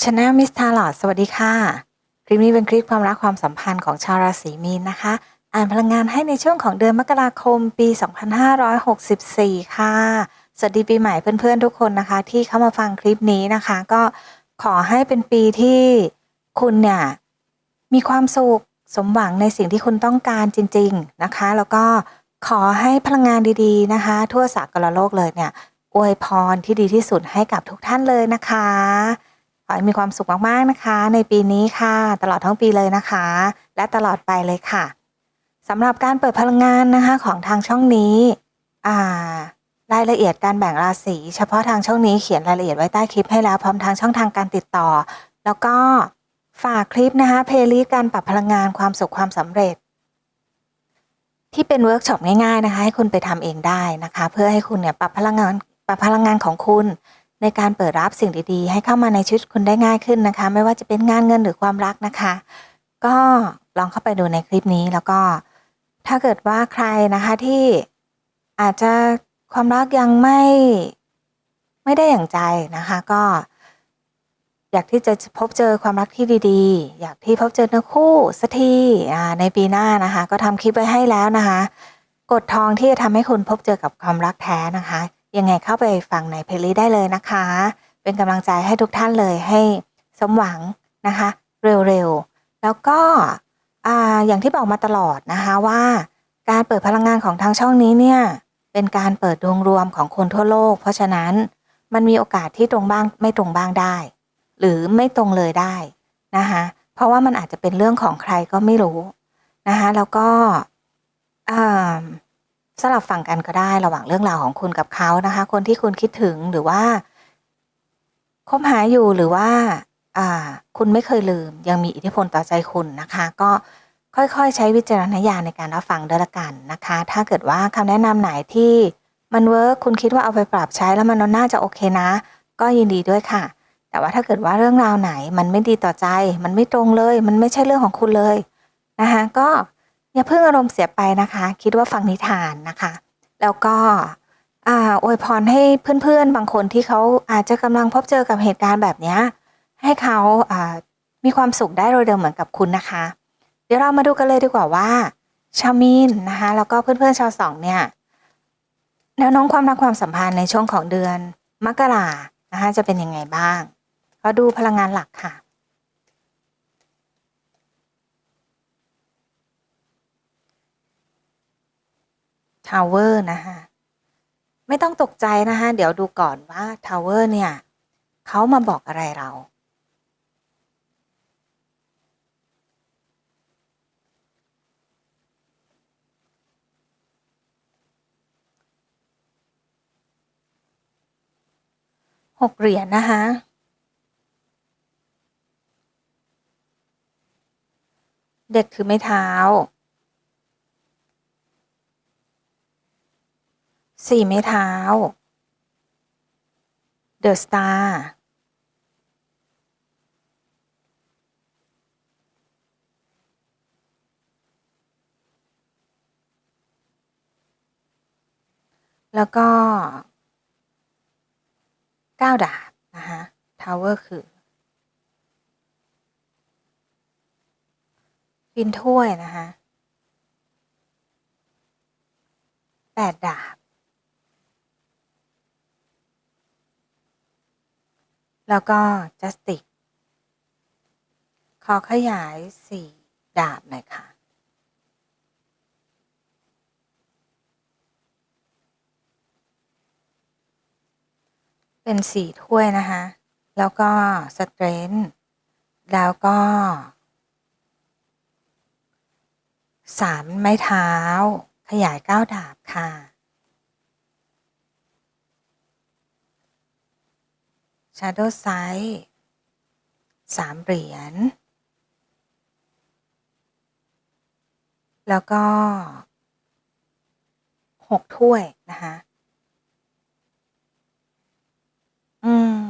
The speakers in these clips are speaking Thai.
ช anel มิสทาลอดสวัสดีค่ะ คลิปนี้เป็นคลิปความรักความสัมพันธ์ของชาวราศีมีนนะคะ อ่านพลังงานให้ในช่วงของเดือนมกราคมปี 2564 ค่ะ สวัสดีปีใหม่เพื่อนๆทุกคนนะคะ ที่เข้ามาฟังคลิปนี้นะคะ ก็ขอให้เป็นปีที่คุณเนี่ยมีความสุขสมหวังในสิ่งที่คุณต้องการจริง ๆนะคะ แล้วก็ขอให้พลังงานดีๆนะคะ ทั่วสากลโลกเลยเนี่ยอวยพรที่ดีที่สุดให้กับทุกท่านเลยนะคะ อให้มีความสุขมากๆนะคะ ในปีนี้ค่ะ ตลอดทั้งปีเลยนะคะ และตลอดไปเลยค่ะสำหรับการเปิดพลังงานนะคะของทางช่องนี้อ่ารายละเอียดการแบ่งราศีเฉพาะทางช่องนี้เขียนรายละเอียดไว้ใต้คลิปให้แล้วพร้อมทางช่องทางการติดต่อ แล้วก็ฝากคลิปนะคะ เพลย์ลิสต์การปรับพลังงานความสุขความสำเร็จ ที่เป็นเวิร์กช็อปง่ายๆนะคะ ให้คุณไปทำเองได้นะคะ เพื่อให้คุณเนี่ยปรับพลังงานปรับพลังงานของคุณ ในการเปิดรับสิ่งดีๆ ให้เข้ามาในชีวิตคุณได้ง่ายขึ้นนะคะ ไม่ว่าจะเป็นงานเงินหรือความรักนะคะ ก็ลองเข้าไปดูในคลิปนี้แล้วก็ ถ้าเกิดว่าใครนะคะที่อาจจะความรักยังไม่ไม่ได้อย่างใจนะคะ ก็ อยากที่จะพบเจอความรักที่ดีๆ อยากที่พบเจอเนื้อคู่สักทีในปีหน้านะคะ ก็ทำคลิปไว้ให้แล้วนะคะ กดทองที่จะทำให้คุณพบเจอกับความรักแท้นะคะ ยังไงเข้าไปฟังในเพลย์ลิสต์ได้เลยนะคะ เป็นกำลังใจให้ทุกท่านเลยให้สมหวังนะคะ เร็วๆ แล้วก็ออย่างที่บอกมาตลอดนะคะว่า การเปิดพลังงานของทางช่องนี้เนี่ยเป็นการเปิดดวงรวมของคนทั่วโลก เพราะฉะนั้นมันมีโอกาสที่ตรงบ้างไม่ตรงบ้างได้ หรือไม่ตรงเลยได้นะคะเพราะว่ามันอาจจะเป็นเรื่องของใครก็ไม่รู้นะคะแล้วก็ สลับฝั่งกันก็ได้ระหว่างเรื่องราวของคุณกับเขานะคะ คนที่คุณคิดถึงหรือว่าคบหาอยู่หรือว่าอ่าคุณไม่เคยลืม ยังมีอิทธิพลต่อใจคุณนะคะ ก็ค่อยๆ ใช้วิจารณญาณในการรับฟังด้วยละกันนะคะ ถ้าเกิดว่าคำแนะนำไหนที่มันเวิร์คคุณคิดว่าเอาไปปรับใช้แล้วมันน่าจะโอเคนะ ก็ยินดีด้วยค่ะ แต่ว่าถ้าเกิดว่าเรื่องราวไหนมันไม่ดีต่อใจ มันไม่ตรงเลย มันไม่ใช่เรื่องของคุณเลยนะคะก็ อย่าเพิ่งอารมณ์เสียไปนะคะ คิดว่าฟังนิทานนะคะ แล้วก็อ่าอวยพรให้เพื่อนๆ บางคนที่เขาอาจจะกำลังพบเจอกับเหตุการณ์แบบนี้ ให้เขาอ่ามีความสุขได้โดยเร็วๆเหมือนกับคุณนะคะ เดี๋ยวเรามาดูกันเลยดีกว่าว่าชาวมีนนะคะแล้วก็เพื่อนๆชาวสองเนี่ยแนวโน้มความรักความสัมพันธ์ในช่วงของเดือนมกรานะคะจะเป็นยังไงบ้าง ก็ดูพลังงานหลักค่ะ ทาวเวอร์นะคะไม่ต้องตกใจนะคะเดี๋ยวดูก่อนว่าทาวเวอร์เนี่ยเขามาบอกอะไรเรา หกเหรียญนะคะเด็กถือไม้เท้า สี่ไม้เท้า เดอะสตาร์แล้วก็เก้าดาบนะคะทาวเวอร์คือปินถ้วยนะคะแปดดาบ แล้วก็จัสติก ขอขยายสี่ดาบหน่อยค่ะ เป็นสี่ถ้วยนะคะ แล้วก็สเตรนท์แล้วก็สามไม้เท้า ขยายเก้าดาบค่ะ Shadow Side สามเหรียญ แล้วก็หกถ้วย นะคะ อืม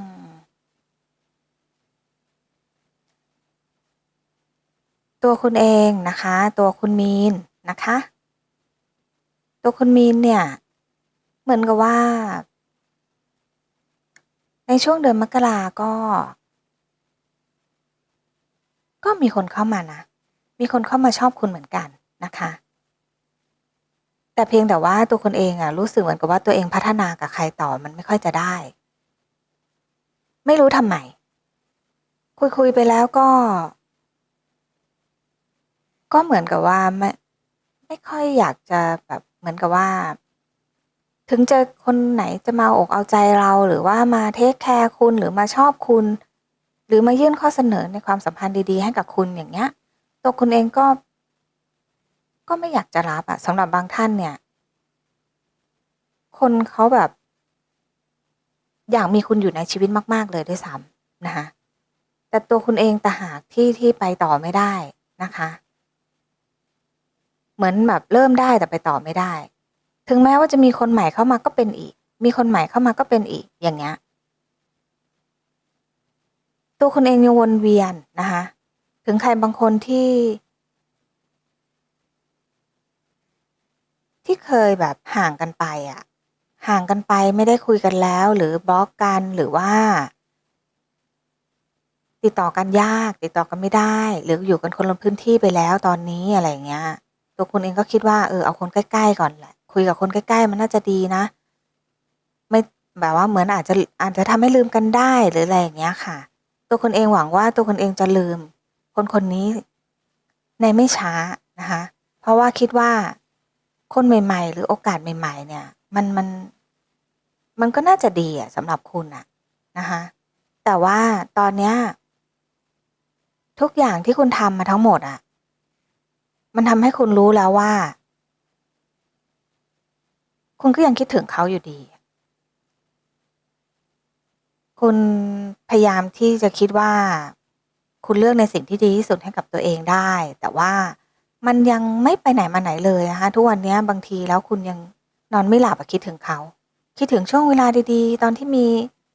ตัวคุณเองนะคะ ตัวคุณมีนนะคะ ตัวคุณมีนเนี่ย เหมือนกับว่า ในช่วงเดือนมกราก็ ก็มีคนเข้ามานะ มีคนเข้ามาชอบคุณเหมือนกันนะคะ แต่เพียงแต่ว่าตัวคุณเองอะรู้สึกเหมือนกับว่าตัวเองพัฒนากับใครต่อมันไม่ค่อยจะได้ ไม่รู้ทำไม คุยคุยไปแล้วก็ ก็เหมือนกับว่าไม่ไม่ค่อยอยากจะแบบเหมือนกับว่า ถึงจะคนไหนจะมาอกเอาใจเราหรือว่ามาเทคแคร์คุณหรือมาชอบคุณ หรือมายื่นข้อเสนอในความสัมพันธ์ดีๆ ให้กับคุณอย่างเงี้ย ตัวคุณเองก็ ก็ไม่อยากจะรับอะสำหรับบางท่านเนี่ย คนเขาแบบ อยากมีคุณอยู่ในชีวิตมาก ๆ เลยด้วยซ้ำนะคะแต่ตัวคุณเองต่หากที่ที่ไปต่อไม่ได้นะคะ เหมือนแบบเริ่มได้แต่ไปต่อไม่ได้ ถึงแม้ว่าจะมีคนใหม่เข้ามาก็เป็นอีก มีคนใหม่เข้ามาก็เป็นอีกอย่างเงี้ย ตัวคุณเองยังวนเวียนนะคะ ถึงใครบางคนที่ ที่เคยแบบห่างกันไปอะห่างกันไปไม่ได้คุยกันแล้ว หรือบล็อกกันหรือว่า ติดต่อกันยาก ติดต่อกันไม่ได้ หรืออยู่กันคนละพื้นที่ไปแล้วตอนนี้อะไรเงี้ย ตัวคุณเองก็คิดว่าเออเอาคนใกล้ๆก่อนแหละ คุยกับคนใกล้ ๆ มันน่าจะดีนะ ไม่แบบว่าเหมือนอาจจะอาจจะทำให้ลืมกันได้หรืออะไรอย่างเงี้ยค่ะ ตัวคุณเองหวังว่าตัวคุณเองจะลืม คนคนนี้ในไม่ช้านะคะ เพราะว่าคิดว่าคนใหม่ ๆ หรือโอกาสใหม่ ๆ เนี่ย มันมัน มันก็น่าจะดีอะสำหรับคุณอะนะคะแต่ว่าตอนเนี้ยทุกอย่างที่คุณทำมาทั้งหมดอะมันทำให้คุณรู้แล้วว่า คุณก็ยังคิดถึงเขาอยู่ดี คุณพยายามที่จะคิดว่า คุณเลือกในสิ่งที่ดีที่สุดให้กับตัวเองได้ แต่ว่ามันยังไม่ไปไหนมาไหนเลยนะคะทุกวันนี้บางทีแล้วคุณยังนอนไม่หลับคิดถึงเขา คิดถึงช่วงเวลาดีๆ ตอนที่มี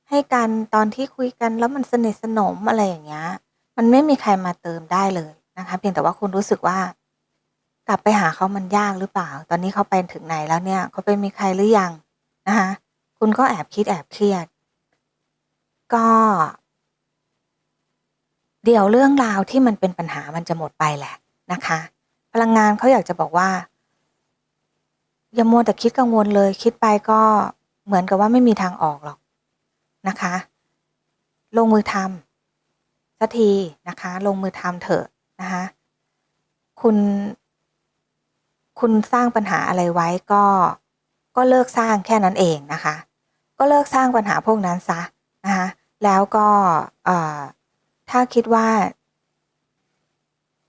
ให้กันตอนที่คุยกันแล้วมันสนิทสนมอะไรอย่างเงี้ย มันไม่มีใครมาเติมได้เลยนะคะ เพียงแต่ว่าคุณรู้สึกว่า กลับไปหาเขามันยากหรือเปล่า ตอนนี้เขาไปถึงไหนแล้วเนี่ย เขาไปมีใครหรือยังนะคะคุณก็แอบคิดแอบเครียด ก็ เดี๋ยวเรื่องราวที่มันเป็นปัญหามันจะหมดไปแหละนะคะ พลังงานเขาอยากจะบอกว่า อย่ามัวแต่คิดกังวลเลย คิดไปก็เหมือนกับว่าไม่มีทางออกหรอกนะคะ ลงมือทำสักทีนะคะ ลงมือทำเถอะนะคะ คุณ คุณสร้างปัญหาอะไรไว้ก็ก็เลิกสร้างแค่นั้นเองนะคะ ก็เลิกสร้างปัญหาพวกนั้นซะนะคะแล้วก็เอ่อถ้าคิดว่า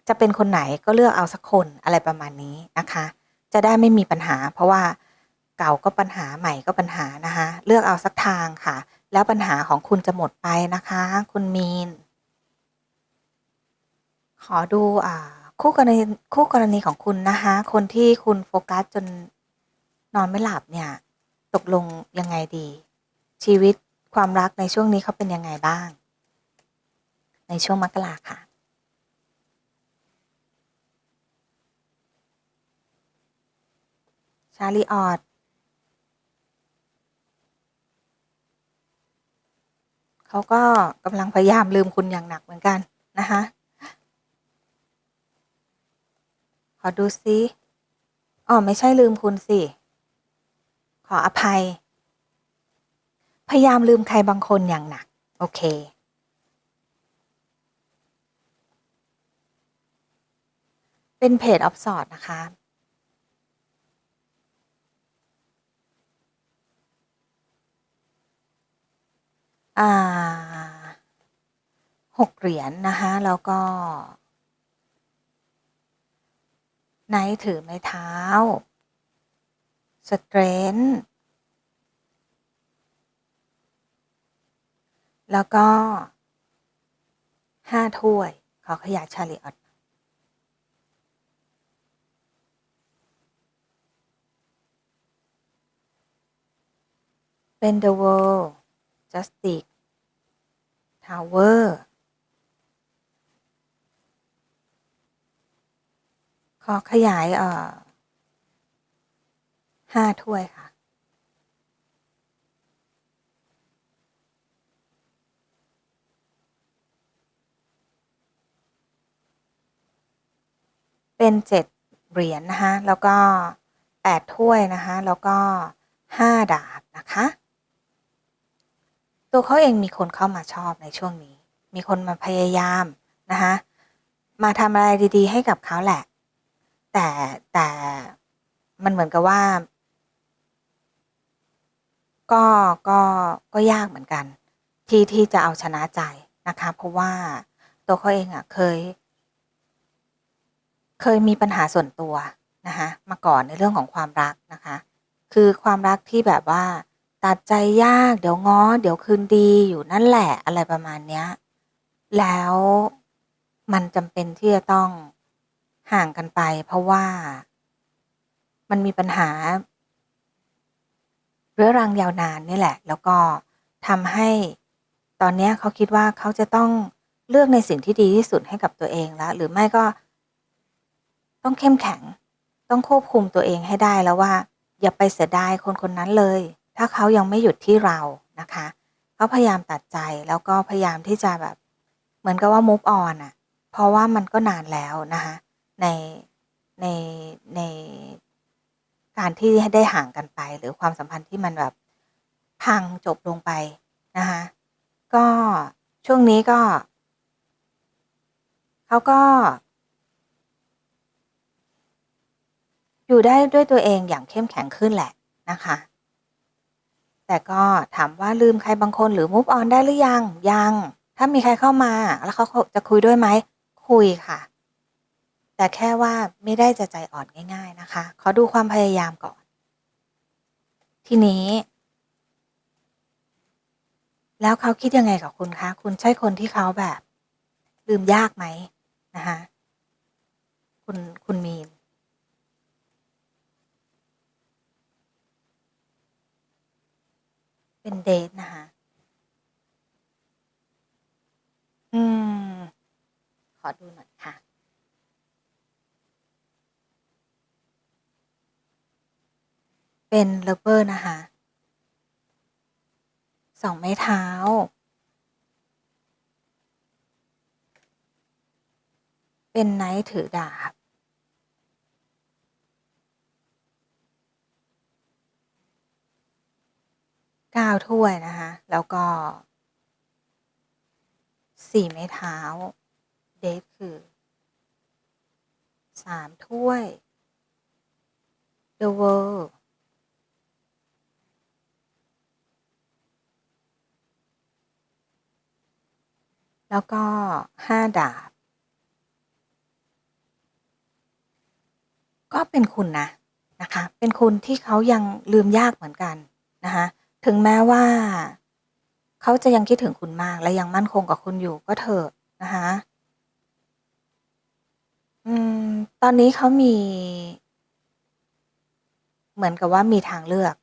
จะเป็นคนไหนก็เลือกเอาสักคนอะไรประมาณนี้นะคะ จะได้ไม่มีปัญหา เพราะว่าเก่าก็ปัญหาใหม่ก็ปัญหานะคะ เลือกเอาสักทางค่ะ แล้วปัญหาของคุณจะหมดไปนะคะ คุณมีน ขอดูอ่า คู่กรณีคู่กรณีของคุณนะคะ คนที่คุณโฟกัสจนนอนไม่หลับเนี่ย ตกลงยังไงดี ชีวิตความรักในช่วงนี้เขาเป็นยังไงบ้าง ในช่วงมกราค่ะ ชาลีออดเขาก็กำลังพยายามลืมคุณอย่างหนักเหมือนกันนะคะ ขอดูซิอ๋อไม่ใช่ลืมคุณสิ ขออภัย พยายามลืมใครบางคนอย่างหนัก โอเค เป็นเพจออฟสอดนะคะอ่าหกเหรียญนะคะ แล้วก็ ไนท์ถือไม้เท้าสเตรนท์แล้วก็ห้าถ้วย ขอขยายชาลีออตเป็น The World Justice Tower ขอขยายเอ่อห้าถ้วยค่ะ เป็นเจ็ดเหรียญนะคะแล้วก็แปดถ้วยนะคะ แล้วก็ห้าดาบนะคะ ตัวเขาเองมีคนเข้ามาชอบในช่วงนี้ มีคนมาพยายามนะคะมาทำอะไรดี ๆ ให้กับเขาแหละ แต่แต่มันเหมือนกับว่า ก็ก็ก็ยากเหมือนกัน ที่ที่จะเอาชนะใจนะคะ เพราะว่าตัวเขาเองอะเคย เคยมีปัญหาส่วนตัวนะคะมาก่อนในเรื่องของความรักนะคะ คือความรักที่แบบว่า ตัดใจยากเดี๋ยวง้อ เดี๋ยวคืนดีอยู่นั่นแหละอะไรประมาณเนี้ย แล้วมันจำเป็นที่จะต้อง ห่างกันไป เพราะว่ามันมีปัญหา เรื้อรังยาวนานนี่แหละ แล้วก็ทำให้ตอนนี้เขาคิดว่าเขาจะต้องเลือกในสิ่งที่ดีที่สุดให้กับตัวเองแล้ว หรือไม่ก็ ต้องเข้มแข็ง ต้องควบคุมตัวเองให้ได้แล้วว่า อย่าไปเสียดายคนคนนั้นเลย ถ้าเขายังไม่หยุดที่เรานะคะเขาพยายามตัดใจแล้วก็พยายามที่จะแบบ เหมือนกับว่า move on อะเพราะว่ามันก็นานแล้วนะคะ ในในในการที่ได้ห่างกันไป หรือความสัมพันธ์ที่มันแบบพังจบลงไปนะคะก็ช่วงนี้ก็เขาก็ อยู่ได้ด้วยตัวเองอย่างเข้มแข็งขึ้นแหละนะคะ แต่ก็ถามว่าลืมใครบางคนหรือ move on ได้หรือยังยัง ถ้ามีใครเข้ามา แล้วเขาจะคุยด้วยไหม คุยค่ะ แต่แค่ว่าไม่ได้จะใจอ่อนง่าย ๆนะคะ ขอดูความพยายามก่อน ทีนี้ แล้วเขาคิดยังไงกับคุณคะ คุณใช่คนที่เขาแบบ ลืมยากไหมนะคะคุณคุณมีนเป็นเดทนะคะอืม ขอดูหน่อยค่ะ เป็น lover นะคะ สองไม้เท้า เป็นไนท์ถือดาบ9ถ้วยนะคะ แล้วก็4ไม้เท้า เดทคือ3ถ้วย The World แล้วก็5ดาบ ก็เป็นคุณนะนะคะ เป็นคุณที่เขายังลืมยากเหมือนกันนะคะถึงแม้ว่า เขาจะยังคิดถึงคุณมากและยังมั่นคงกับคุณอยู่ก็เถอะนะคะอืมตอนนี้เขามี เหมือนกับว่ามีทางเลือก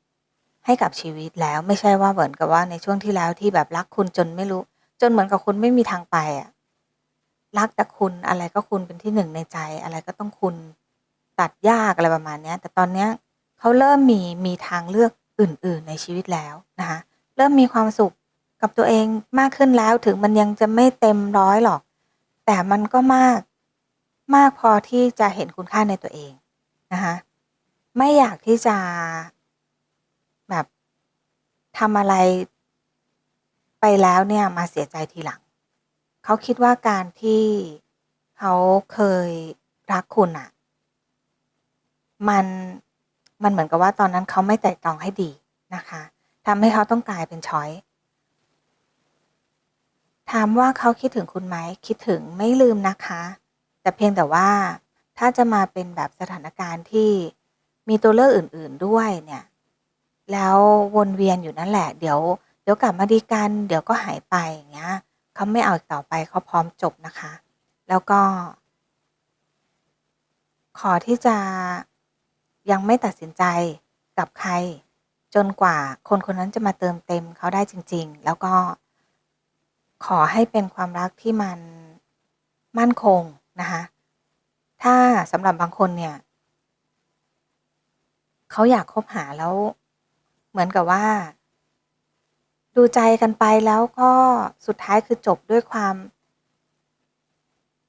ให้กับชีวิตแล้วไม่ใช่ว่าเหมือนกับว่าในช่วงที่แล้วที่แบบรักคุณจนไม่รู้ จนเหมือนกับคุณไม่มีทางไปอะรักแต่คุณอะไรก็คุณเป็นที่หนึ่งในใจ อะไรก็ต้องคุณตัดยากอะไรประมาณนี้แต่ตอนเนี้ยเขาเริ่มมีมีทางเลือกอื่น ๆ ในชีวิตแล้วนะคะเริ่มมีความสุขกับตัวเองมากขึ้นแล้วถึงมันยังจะไม่เต็มร้อยหรอก แต่มันก็มากมากพอที่จะเห็นคุณค่าในตัวเองนะคะไม่อยากที่จะแบบทำอะไร แล้วเนี่ยมาเสียใจทีหลัง เขาคิดว่าการที่เขาเคยรักคุณอะมันมันเหมือนกับว่าตอนนั้นเขาไม่ไต่ตรองให้ดีนะคะทำให้เขาต้องกลายเป็นช้อยถามว่าเขาคิดถึงคุณไหมคิดถึงไม่ลืมนะคะ แต่เพียงแต่ว่าถ้าจะมาเป็นแบบสถานการณ์ที่มีตัวเลือกอื่น ๆด้วยเนี่ย แล้ววนเวียนอยู่นั่นแหละ เดี๋ยว เดี๋ยวกลับมาดีกัน เดี๋ยวก็หายไปอย่างเงี้ยเขาไม่เอาอีกต่อไปเขาพร้อมจบนะคะ แล้วก็ ขอที่จะยังไม่ตัดสินใจกับใคร จนกว่าคนคนนั้นจะมาเติมเต็มเขาได้จริง ๆ แล้วก็ ขอให้เป็นความรักที่มันมั่นคงนะคะถ้าสำหรับบางคนเนี่ยเขาอยากคบหาแล้ว เหมือนกับว่า ดูใจกันไปแล้วก็สุดท้ายคือจบด้วยความ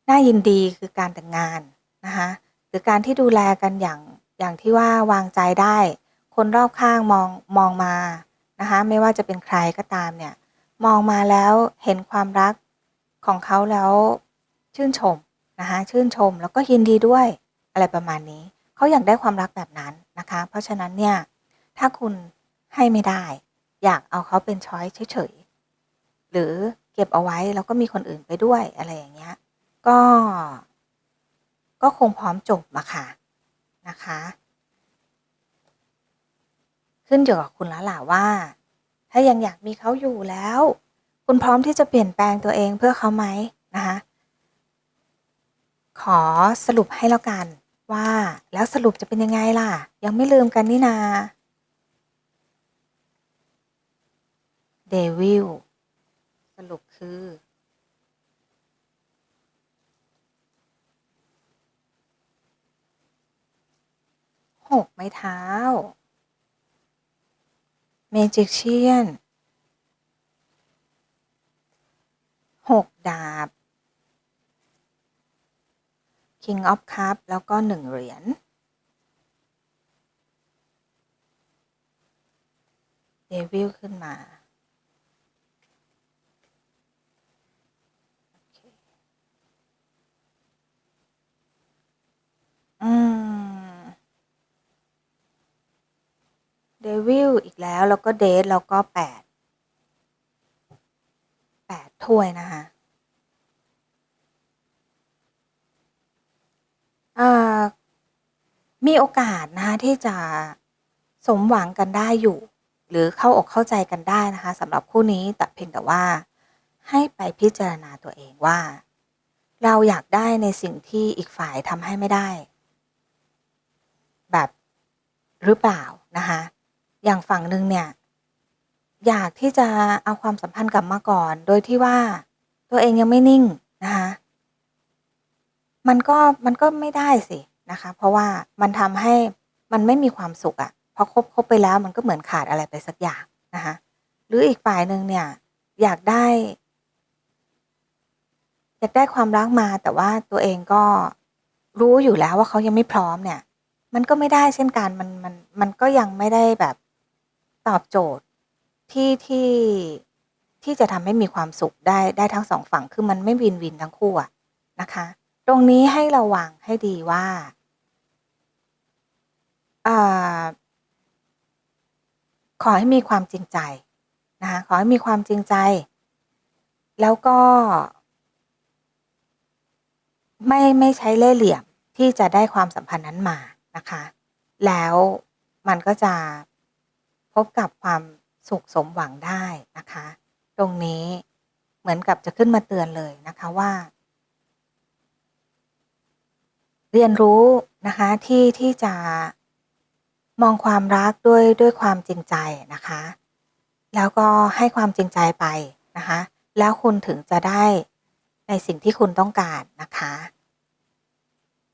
น่ายินดีคือการแต่งงานนะคะหรือรือการที่ดูแลกันอย่างอย่างที่ว่าวางใจได้ คนรอบข้างมองมองมานะคะไม่ว่าจะเป็นใครก็ตามเนี่ย มองมาแล้วเห็นความรักของเขาแล้วชื่นชมนะคะชื่นชมแล้วก็ยินดีด้วยอะไรประมาณนี้ เขาอยากได้ความรักแบบนั้นนะคะ เพราะฉะนั้นเนี่ยถ้าคุณให้ไม่ได้ อยากเอาเขาเป็นช้อยเฉยๆหรือเก็บเอาไว้แล้วก็มีคนอื่นไปด้วยอะไรอย่างเงี้ย ก็ ก็คงพร้อมจบอะค่ะนะคะ ขึ้นอยู่กับคุณแล้วล่ะว่า ถ้ายังอยากมีเขาอยู่แล้ว คุณพร้อมที่จะเปลี่ยนแปลงตัวเองเพื่อเขาไหมนะคะขอสรุปให้แล้วกันว่าแล้วสรุปจะเป็นยังไงล่ะ ยังไม่ลืมกันนี่นา เดวิลสรุปคือ หกไม้เท้า เมจิกเชียน หกดาบ King of Cup แล้วก็หนึ่งเหรียญเดวิลขึ้นมาโอเค อืมเดวิลอีกแล้ว แล้วก็เดทแล้วก็แปดแปดถ้วยนะคะ มีโอกาสนะคะที่จะสมหวังกันได้อยู่ หรือเข้าอกเข้าใจกันได้นะคะสำหรับคู่นี้แต่เพียงแต่ว่าให้ไปพิจารณาตัวเองว่า เราอยากได้ในสิ่งที่อีกฝ่ายทำให้ไม่ได้ หรือเปล่านะคะอย่างฝั่งหนึ่งเนี่ยอยากที่จะเอาความสัมพันธ์กลับมาก่อน โดยที่ว่าตัวเองยังไม่นิ่งนะคะมันก็มันก็ไม่ได้สินะคะ เพราะว่ามันทำให้มันไม่มีความสุขอะพอคบคบไปแล้วมันก็เหมือนขาดอะไรไปสักอย่างนะคะหรืออีกฝ่ายหนึ่งเนี่ย อยากได้ อยากได้ความรักมาแต่ว่าตัวเองก็รู้อยู่แล้วว่าเขายังไม่พร้อมเนี่ย มันก็ไม่ได้เช่นกันมันมันมันก็ยังไม่ได้แบบตอบโจทย์ที่ที่ที่จะทำให้มีความสุขได้ได้ทั้งสองฝั่งคือมันไม่วินวินทั้งคู่อะนะคะ ตรงนี้ให้ระวังให้ดีว่าอ่าขอให้มีความจริงใจนะคะขอให้มีความจริงใจ แล้วก็ ไม่ไม่ใช้เล่ห์เหลี่ยมที่จะได้ความสัมพันธ์นั้นมา นะคะ แล้วมันก็จะพบกับความสุขสมหวังได้นะคะ ตรงนี้เหมือนกับจะขึ้นมาเตือนเลยนะคะว่า เรียนรู้นะคะที่ที่จะมองความรักด้วยด้วยความจริงใจนะคะ แล้วก็ให้ความจริงใจไปนะคะ แล้วคุณถึงจะได้ในสิ่งที่คุณต้องการนะคะ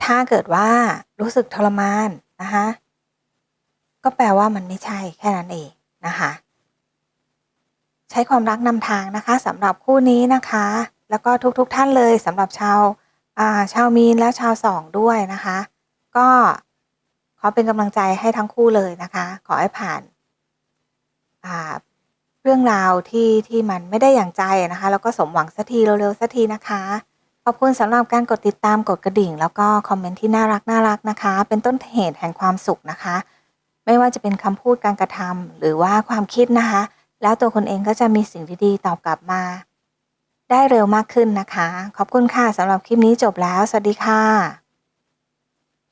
ถ้าเกิดว่ารู้สึกทรมานนะคะก็แปลว่ามันไม่ใช่แค่นั้นเองนะคะใช้ความรักนำทางนะคะสำหรับคู่นี้นะคะ แล้วก็ทุกๆทท่านเลยสำหรับชาวชาวมีนและชาวสองด้วยนะคะ ก็ขอเป็นกำลังใจให้ทั้งคู่เลยนะคะ ขอให้ผ่านเรื่องราวที่ที่มันไม่ได้อย่างใจนะคะ แล้วก็สมหวังสักทีเร็วๆสักทีนะคะ ขอบคุณสำหรับการกดติดตามกดกระดิ่ง แล้วก็คอมเมนต์ที่น่ารักน่ารักนะคะ เป็นต้นเหตุแห่งความสุขนะคะ ไม่ว่าจะเป็นคำพูดการกระทำหรือว่าความคิดนะคะ แล้วตัวคนเองก็จะมีสิ่งดีๆตอบกลับมา ได้เร็วมากขึ้นนะคะ ขอบคุณค่ะสำหรับคลิปนี้จบแล้ว สวัสดีค่ะ